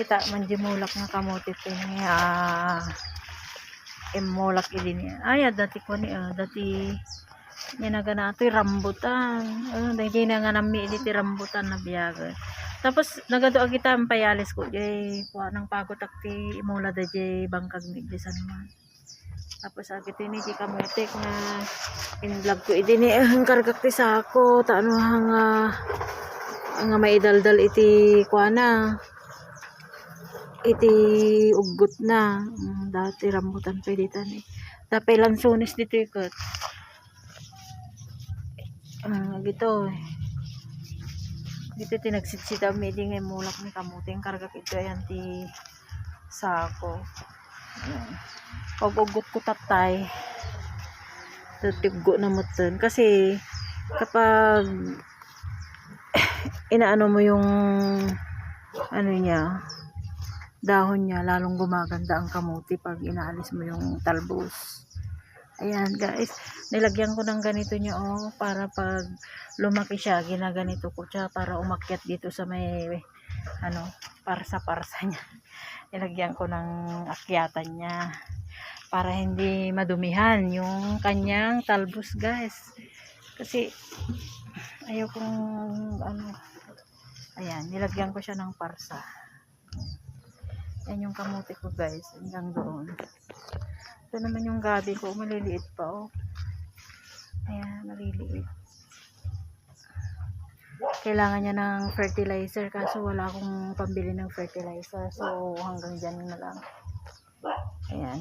kita manjimulak nga kamote ito ni ah imulak idi niya. Ay ah, dati ko ni ah, dati niya na gana ito rambutan. Ah, dahil na nga nami iti rambutan na biyaga. Tapos nagado kita ang payalis ko jay kuha ng pagod akti imula da jay bangkag ni di San Juan. Tapos agit ini di kamote nga in-vlog ko idi ni ang kargak ti sako ta ano nga nga maidaldal iti kuana iti ugot na Mm, dati rambutan pa dito ni tapay lansones dito ikot ah gito eh. dito tinagsitsita medyo nga mulak ni kamuting karga ito yan ti sako Ayan. pag ugot ko tatay tutiggo na mo kasi kapag inaano mo yung ano niya dahon niya lalong gumaganda ang kamuti pag inaalis mo yung talbos. Ayan guys. Nilagyan ko ng ganito niya oh para pag lumaki siya ginaganito ko siya para umakyat dito sa may ano parsa parsa niya. Nilagyan ko ng akyatan niya para hindi madumihan yung kanyang talbos guys. Kasi ayaw kong ano ayan nilagyan ko siya ng parsa yan yung kamote ko guys. Hanggang doon. Ito naman yung gabi ko. Maliliit pa oh. Ayan maliliit. Kailangan niya ng fertilizer kaso wala akong pambili ng fertilizer. So hanggang dyan na lang. Ayan.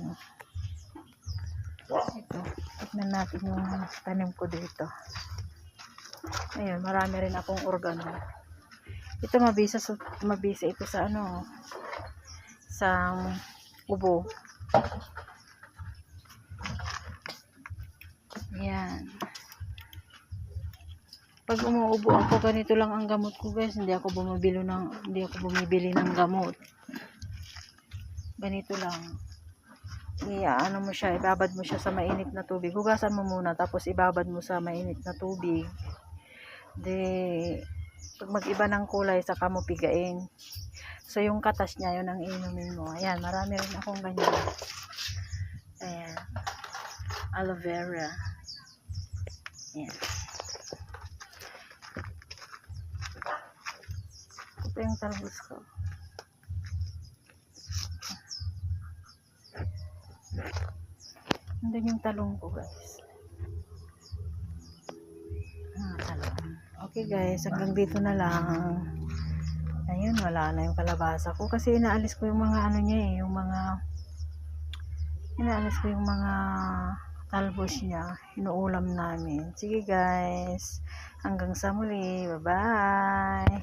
Ito. Tignan natin yung tanim ko dito. Ayun marami rin akong organo ito mabisa sa- mabisa ito sa ano sa ubo. Yan pag umuubo ako ganito lang ang gamot ko guys. Hindi ako bumibili ng hindi ako bumibili ng gamot. Ganito lang. Iya ano mo siya ibabad mo siya sa mainit na tubig. Hugasan mo muna tapos ibabad mo sa mainit na tubig. De pag mag-iba ng kulay saka mo pigain. So yung katas niya yun ang inumin mo. Ayan marami rin akong ganyan. Ayan. Aloe vera. Ayan. Ito yung talbos ko. Nandun yung talong ko guys. Okay guys, hanggang dito na lang. Ayun, wala na yung kalabasa ko. Kasi inaalis ko yung mga ano niya eh, yung mga inaalis ko yung mga talbos niya. Inuulam namin. Sige guys, hanggang sa muli. Bye-bye.